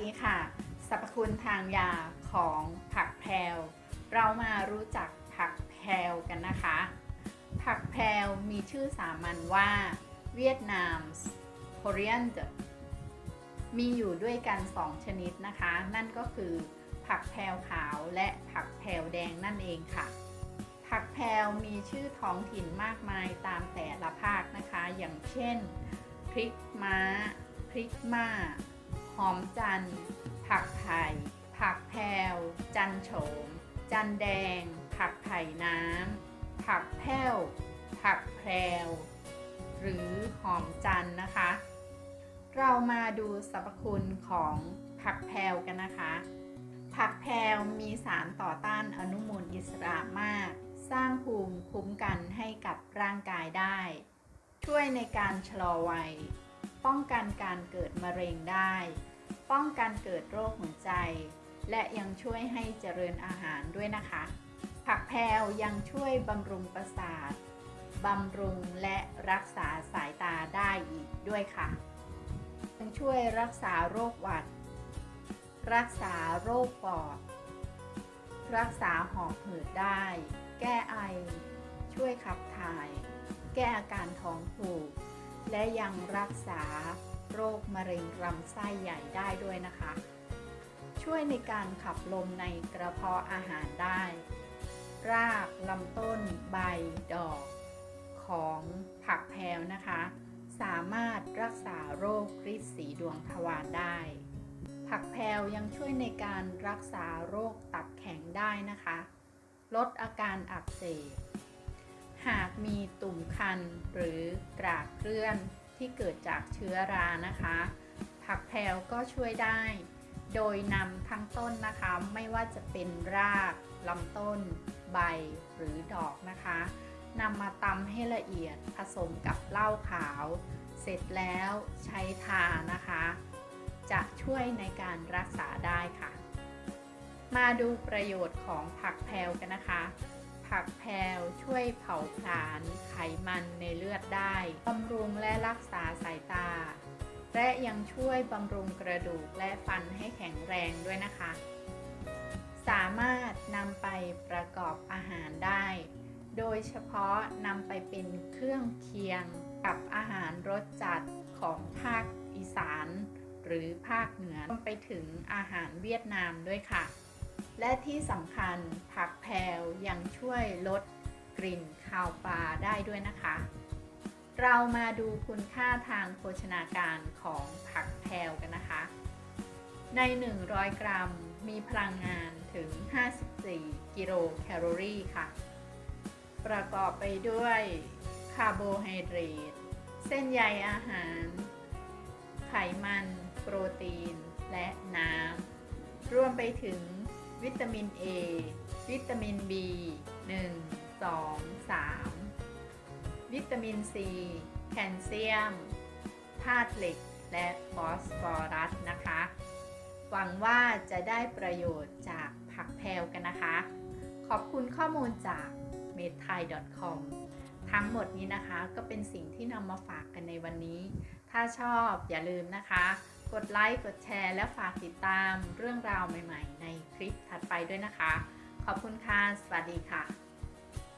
ลทางยาของผักแพรวเรามารู้จักผักแพรวกันนะคะ ผักแพรวมีชื่อสามัญว่าเวียดนาม coriander มีอยู่ด้วยกัน 2 ชนิดนะคะ นั่นก็คือผักแพรวขาวและผักแพรวแดงนั่นเองค่ะ ผักแพรวมีชื่อท้องถิ่นมากมายตามแต่ละภาคนะคะ อย่างเช่น พริกม้า พริกม่า หอมจัน ผักไผ่ ผักแพว จันโฉม จันแดง ผักไผ่น้ำ ผักแพ้ว ผักแพรว หรือหอมจันนะคะ เรามาดูสรรพคุณของผักแพวกันนะคะ ผักแพวมีสารต่อต้านอนุมูลอิสระมาก สร้างภูมิคุ้มกันให้กับร่างกายได้ ช่วยในการชะลอวัย ป้องกันการเกิดมะเร็งได้ ป้องกันเกิดโรคหัวใจ และยังช่วยให้เจริญอาหารด้วยนะคะ ผักแพรวยังช่วยบำรุงประสาทบำรุงและรักษาสายตาได้อีกด้วยค่ะยังช่วยรักษาโรคหวัด รักษาโรคปอด รักษาหอบหืดได้ แก้ไอ ช่วยขับถ่าย แก้อาการท้องผูก และยังรักษา โรคมะเร็งลำไส้ใหญ่ได้ด้วยนะคะ ช่วยในการขับลมในกระเพาะอาหารได้ รากลำต้น ใบ ดอก ของผักแพรวนะคะ สามารถรักษาโรคริดสีดวงทวารได้ ผักแพรวยังช่วยในการรักษาโรคตับแข็งได้นะคะ ลดอาการอักเสบหากมีตุ่มคันหรือกรากเคลื่อน ที่เกิดจากเชื้อรานะคะ ผักแพรวก็ช่วยได้ โดยนำทั้งต้นนะคะ ไม่ว่าจะเป็นรากลำต้น ใบหรือดอกนะคะนำมาตำให้ละเอียดผสมกับเหล้าขาว เสร็จแล้วใช้ทานะคะ จะช่วยในการรักษาได้ค่ะ มาดูประโยชน์ของผักแพรวกันนะคะ ผักแพรวช่วยเผาผลาญไขมันในเลือดได้บำรุงและรักษาสายตา และยังช่วยบำรุงกระดูกและฟันให้แข็งแรงด้วยนะคะ สามารถนำไปประกอบอาหารได้ โดยเฉพาะนำไปเป็นเครื่องเคียงกับอาหารรสจัดของภาคอีสาน หรือภาคเหนือรวมไปถึงอาหารเวียดนามด้วยค่ะ และที่สำคัญผักแพรวยังช่วยลดกลิ่นคาวปลาได้ด้วยนะคะ เรามาดูคุณค่าทางโภชนาการของผักแพรวกันนะคะ ใน 100 กรัมมีพลังงานถึง 54 กิโลแคลอรี่ค่ะ ประกอบไปด้วยคาร์โบไฮเดรต เส้นใยอาหาร ไขมัน โปรตีน และน้ำ รวมไปถึง วิตามิน A วิตามิน B 1 2 3 วิตามิน C แคลเซียม ธาตุเหล็ก และฟอสฟอรัสนะคะ หวังว่าจะได้ประโยชน์จากผักแพรวกันนะคะ ขอบคุณข้อมูลจาก m e d t h a i c o m ทั้งหมดนี้นะคะก็เป็นสิ่งที่นำมาฝากกันในวันนี้ ถ้าชอบอย่าลืมนะคะ กดไลค์กดแชร์ และฝากติดตามเรื่องราวใหม่ ๆ ในคลิปถัดไปด้วยนะคะ ขอบคุณค่ะ สวัสดีค่ะ